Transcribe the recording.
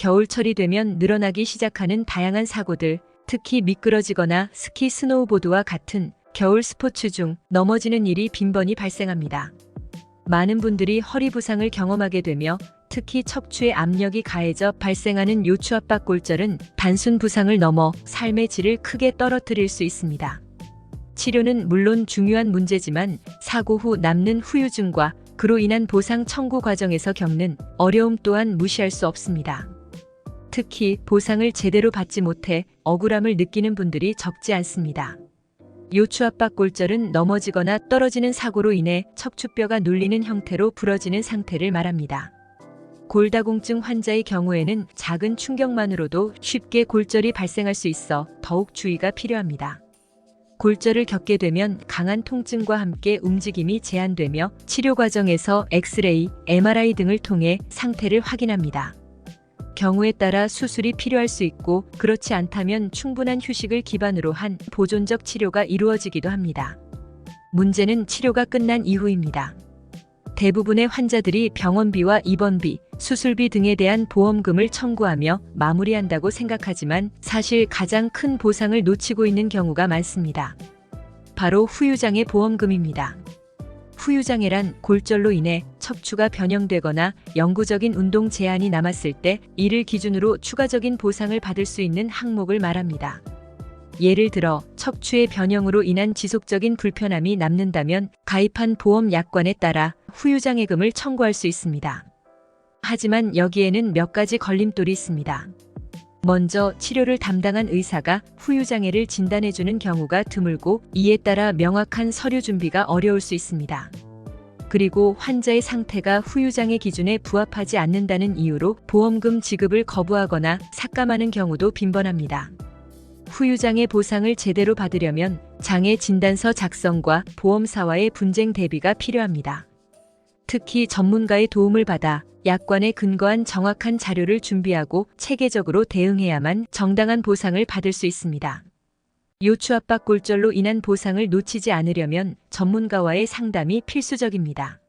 겨울철이 되면 늘어나기 시작하는 다양한 사고들, 특히 미끄러지거나 스키 스노우보드와 같은 겨울 스포츠 중 넘어지는 일이 빈번히 발생합니다. 많은 분들이 허리 부상을 경험하게 되며 특히 척추의 압력이 가해져 발생하는 요추 압박 골절은 단순 부상을 넘어 삶의 질을 크게 떨어뜨릴 수 있습니다. 치료는 물론 중요한 문제지만 사고 후 남는 후유증과 그로 인한 보상 청구 과정에서 겪는 어려움 또한 무시할 수 없습니다. 특히 보상을 제대로 받지 못해 억울함을 느끼는 분들이 적지 않습니다. 요추 압박 골절은 넘어지거나 떨어지는 사고로 인해 척추뼈가 눌리는 형태로 부러지는 상태를 말합니다. 골다공증 환자의 경우에는 작은 충격만으로도 쉽게 골절이 발생할 수 있어 더욱 주의가 필요합니다. 골절을 겪게 되면 강한 통증과 함께 움직임이 제한되며 치료 과정에서 엑스레이, MRI 등을 통해 상태를 확인합니다. 경우에 따라 수술이 필요할 수 있고 그렇지 않다면 충분한 휴식을 기반으로 한 보존적 치료가 이루어지기도 합니다. 문제는 치료가 끝난 이후입니다. 대부분의 환자들이 병원비와 입원비, 수술비 등에 대한 보험금을 청구하며 마무리한다고 생각하지만 사실 가장 큰 보상을 놓치고 있는 경우가 많습니다. 바로 후유장애 보험금입니다. 후유장애란 골절로 인해 척추가 변형되거나 영구적인 운동 제한이 남았을 때 이를 기준으로 추가적인 보상을 받을 수 있는 항목을 말합니다. 예를 들어 척추의 변형으로 인한 지속적인 불편함이 남는다면 가입한 보험 약관에 따라 후유장애금을 청구할 수 있습니다. 하지만 여기에는 몇 가지 걸림돌이 있습니다. 먼저 치료를 담당한 의사가 후유장애를 진단해주는 경우가 드물고 이에 따라 명확한 서류 준비가 어려울 수 있습니다. 그리고 환자의 상태가 후유장애 기준에 부합하지 않는다는 이유로 보험금 지급을 거부하거나 삭감하는 경우도 빈번합니다. 후유장애 보상을 제대로 받으려면 장애 진단서 작성과 보험사와의 분쟁 대비가 필요합니다. 특히 전문가의 도움을 받아 약관에 근거한 정확한 자료를 준비하고 체계적으로 대응해야만 정당한 보상을 받을 수 있습니다. 요추 압박 골절로 인한 보상을 놓치지 않으려면 전문가와의 상담이 필수적입니다.